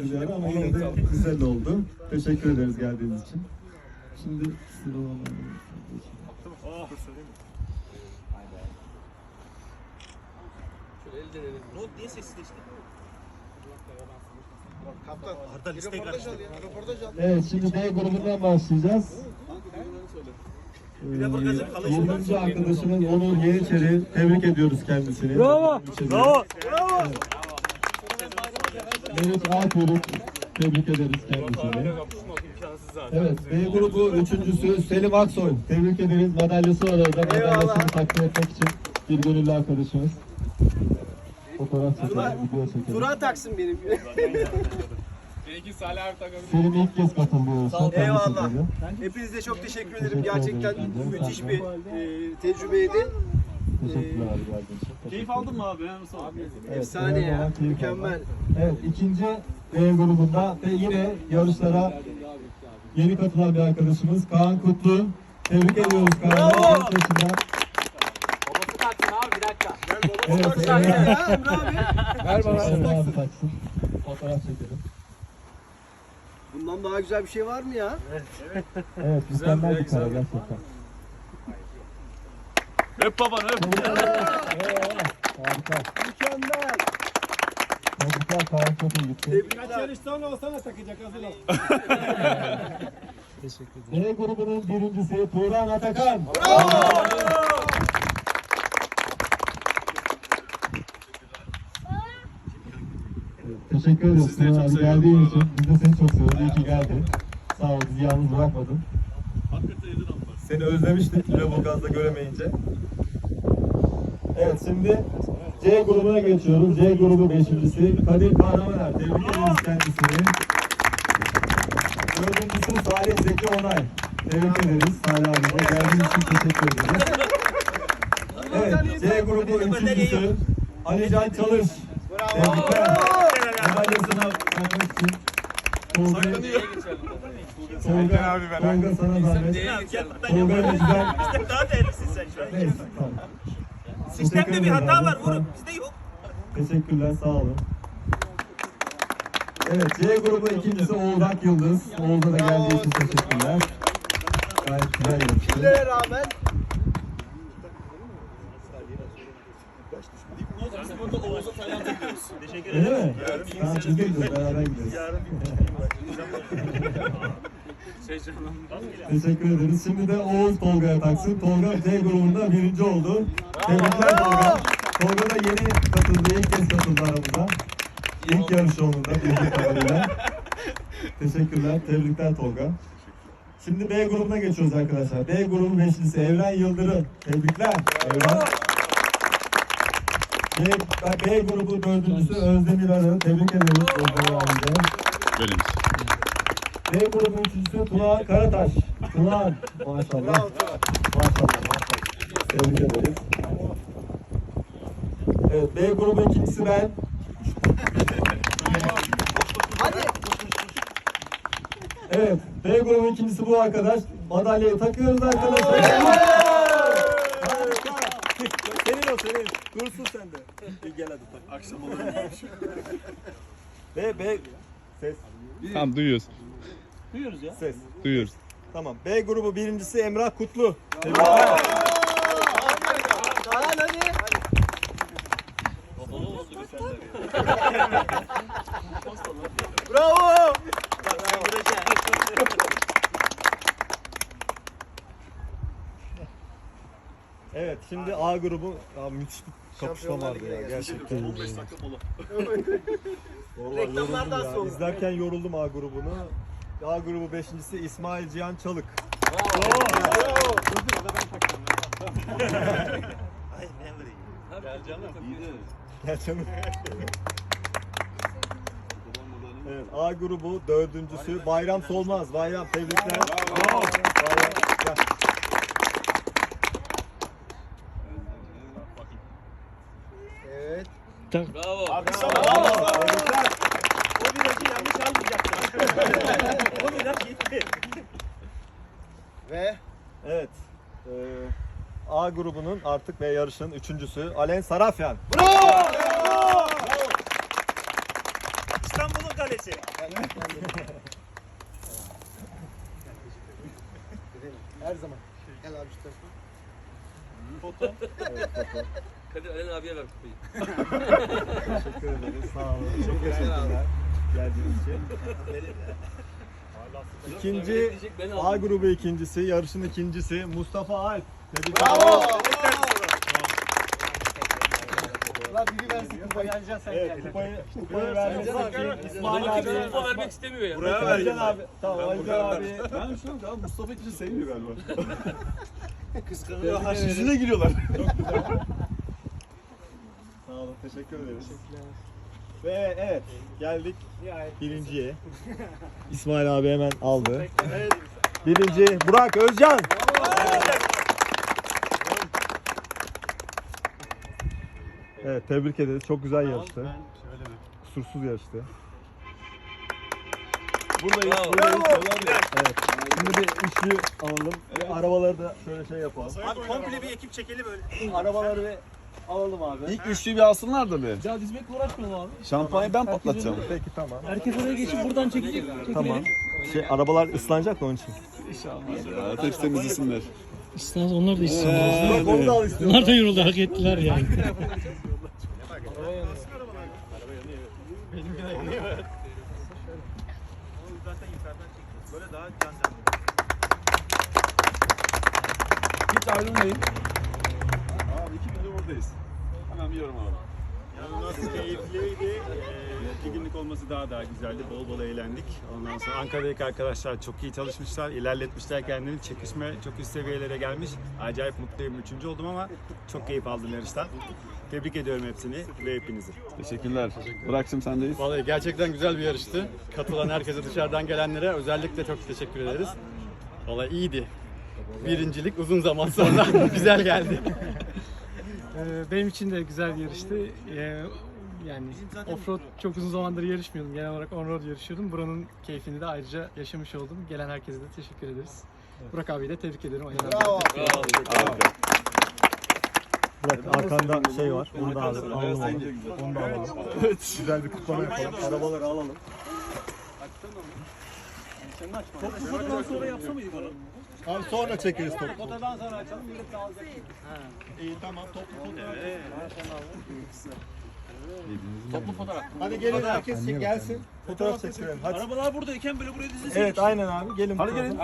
diliyorum ama yine de güzel oldu. Teşekkür ederiz geldiğiniz için. Şimdi sıralama. Not niye sessizleşti? Kaptan. Arda liste al. Evet şimdi B grubundan başlayacağız. Ee, 20. arkadaşımız Onur Yeniçeri. Tebrik ediyoruz kendisini. Bravo. Bravo. Meriç Akörük. Tebrik ederiz kendisini. Evet, B grubu üçüncüsü Selim Aksoy. Tebrik ederiz. Madalyası var orada. Madalyasını takdim etmek için bir gönüllü arkadaşımız. Fotoğraf çekelim, video çekelim. Turan taksın benim. Selim ilk kez katılıyor. Eyvallah. Hepinize çok teşekkür ederim. Gerçekten müthiş bir e, tecrübeydi. Teşekkürler abi geldiğin için. Keyif aldın mı abi? Abi? Evet, Efsane ya. Mükemmel. Evet, ikinci B grubunda ve yine yarışlara yeni katılan bir arkadaşımız Kaan Kutlu. Tebrik ediyoruz Kaan'ı. Bravo. Babası taksın abi bir dakika. Evet, Ya, evet. Emre abi. Ver bana. abi taksın. Fotoğraf çekelim. Bundan daha güzel bir şey var mı ya? Evet, mükemmel bir kare gerçekten. Öp babanı öp. Harika. Mükemmel. Tebrikler Kaan çok iyi gitti. Tebrikler. sonra olsana takacak hazır ol. B grubunun birincisi Turan Atakan. Evet, Teşekkür ederiz Sizleri çok seviyorum geldiğin için. Biz de seni çok seviyoruz. İyi ki geldin. Sağ ol bizi yalnız bırakmadın. Seni özlemiştik Lüleburgaz'da göremeyince. Evet şimdi C grubuna geçiyoruz. C grubu beşincisi Kadir Kahramaner. Tebrik ederiz kendisini. Dördüncüsü Salih Zeki Onay. Tebrik ederiz Salih abime. Geldiğiniz için teşekkür ederiz. Evet, C grubu üçüncüsü Ali Can Çalış. Tebrikler. Madalyasına takmak için. Tolga, Tolga, Tolga sana zahmet. Tolga. Bizden daha değerlisin sen şu an. Neyse, tamam. Sistemde Teşekkür bir ederim hata abi. var Tamam. Vurup bizde yok. Teşekkürler, sağ olun. Evet, C grubu ikincisi Oğuzak Yıldız. Oğuz'a da geldiği için teşekkürler. Gayet güzel yaptı. Kimlere rağmen Teşekkür ederim. Öyle mi? Tamam, biz de gidiyoruz, beraber gideriz. Teşekkür ederiz. Şimdi de Oğuz Tolga'ya taksın. Tolga C grubunda birinci oldu. Tebrikler Tolga. Tolga da yeni katıldı, ilk kez katıldı aramıza. İlk yarış onun da bildiğim kadarıyla. Teşekkürler, tebrikler Tolga. Şimdi B grubuna geçiyoruz arkadaşlar. B grubu beşlisi Evren Yıldırım. Tebrikler Evren. B, B grubu dördüncüsü Özdemir Arı. Tebrik ediyoruz Özdemir Arı'yı. Benim. B grubu üçüncüsü Tuna Karataş. Tuna maşallah. Maşallah. Tebrik ederiz. Evet, B grubu ikincisi ben. Hadi. Evet, B grubu ikincisi bu arkadaş. Madalyayı takıyoruz arkadaşlar. Harika. Senin o senin. Dursun sen de. Bir gel hadi. Akşam olur. B, B. Ses, Tamam duyuyoruz. Duyuyoruz ya. ses. Duyuyoruz. Tamam. B grubu birincisi Emrah Kutlu. Bravo. Evet, şimdi A grubu ya müthiş bir kapışma Şampiyonlar vardı ya gerçekten. 15 dakika mola. Vallahi Reklamlardan yoruldum ya. sonra. İzlerken yoruldum A grubunu. A grubu beşincisi İsmail Cihan Çalık. Bravo. Hayır ben vereyim. Gel canım. Gel canım. Evet, A grubu dördüncüsü Bayram Solmaz. Bayram tebrikler. Bayram, gel. Evet. Tebrikler. O virajı yanlış almayacaklar. o viraj gitti. Ve Evet. eee, A grubunun artık ve yarışın üçüncüsü Alen Sarafyan. İstanbul'un kalesi. Her zaman. Gel abi şu tarafa. Foto. Kadir Alen abiye ver kupayı. Teşekkür ederiz. Sağ olun. Çok teşekkürler. Geldiğiniz için. İkinci A grubu ikincisi, yarışın ikincisi Mustafa Alp. Tebrik Bravo. ederim. Lan biri versin kupayı. Evet, kupayı, kupayı vermek için Bana İsmail kimse abi. kupa vermek istemiyor ya. Buraya ver. Alican abi. Tamam Alican abi. Ben şu an Mustafa için sevmiyor galiba. Kıskanıyor. Yüzüne giriyorlar. Sağ olun, teşekkür ederiz. Ve evet, geldik birinciye. İsmail abi hemen aldı. Birinci Burak Özcan. Evet, tebrik ederiz. Çok güzel yarıştı. Kusursuz yarıştı. Buradayız, buradayız. Evet. Şimdi bir üçlü alalım. Ve arabaları da şöyle şey yapalım. Abi komple bir ekip çekelim öyle. Arabaları bir alalım abi. İlk üçlüyü bir alsınlar da bir. Ya dizmekle uğraşmayalım abi. Şampanyayı ben patlatacağım. Peki tamam. Herkes oraya geçip buradan çekilecek. Tamam. Şey, arabalar ıslanacak da onun için. Ya, hepsi temizlesinler. İstemez onlar da istiyor. Bak onu da al istiyorum. Onlar da yoruldu hak ettiler yani. Zaten yukarıdan çekiyoruz. Böyle daha can canlı. Hiç ayrılmayın. Buradayız. Hemen biliyorum abi. İnanılmaz keyifliydi. Ee, iki günlük olması daha daha güzeldi. Bol bol eğlendik. Ondan sonra Ankara'daki arkadaşlar çok iyi çalışmışlar. ilerletmişler kendini. Çekişme çok üst seviyelere gelmiş. Acayip mutluyum. Üçüncü oldum ama çok keyif aldım yarıştan. Tebrik ediyorum hepsini ve hepinizi. Teşekkürler. Bırakçım sendeyiz. Vallahi gerçekten güzel bir yarıştı. Katılan herkese dışarıdan gelenlere özellikle çok teşekkür ederiz. Vallahi iyiydi. Birincilik uzun zaman sonra güzel geldi. Ee, Benim için de güzel bir yarıştı. Ee, Yani offroad çok uzun zamandır yarışmıyordum. Genel olarak onroad yarışıyordum. Buranın keyfini de ayrıca yaşamış oldum. Gelen herkese de teşekkür ederiz. Burak abiyi de tebrik ederim. Aynen. Bravo. Burak arkanda şey var. Onu da alalım. alalım. Onu da alalım. Evet. Güzel bir kutlama yapalım. Arabaları alalım. Toplu fotodan sonra yapsa mıydı bana? Abi sonra çekeriz topu. Fotodan sonra açalım. Millet de alacak. İyi tamam toplu fotoğraf. Toplu fotoğraf. Hadi gelin herkes gelsin. Fotoğraf çekelim. Hadi. Arabalar buradayken böyle buraya dizilsin. Evet aynen abi. Gelin. Hadi gelin.